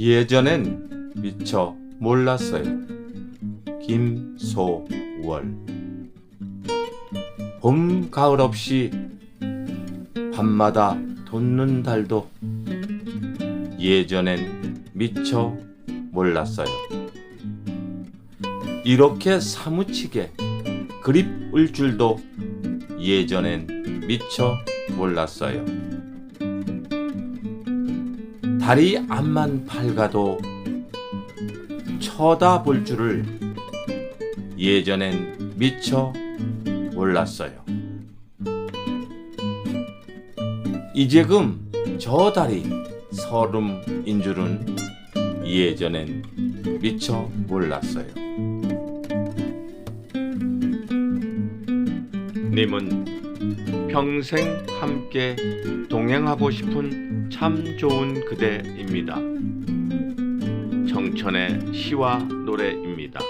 예전엔 미처 몰랐어요. 김소월 봄, 가을 없이 밤마다 돋는 달도 예전엔 미처 몰랐어요. 이렇게 사무치게 그립을 줄도 예전엔 미처 몰랐어요. 달이 앞만 밝아도 쳐다볼 줄을 예전엔 미처 몰랐어요. 이제금 저 달이 서름인 줄은 예전엔 미처 몰랐어요. 님은 평생 함께 동행하고 싶은 참 좋은 그대입니다. 정천의 시와 노래입니다.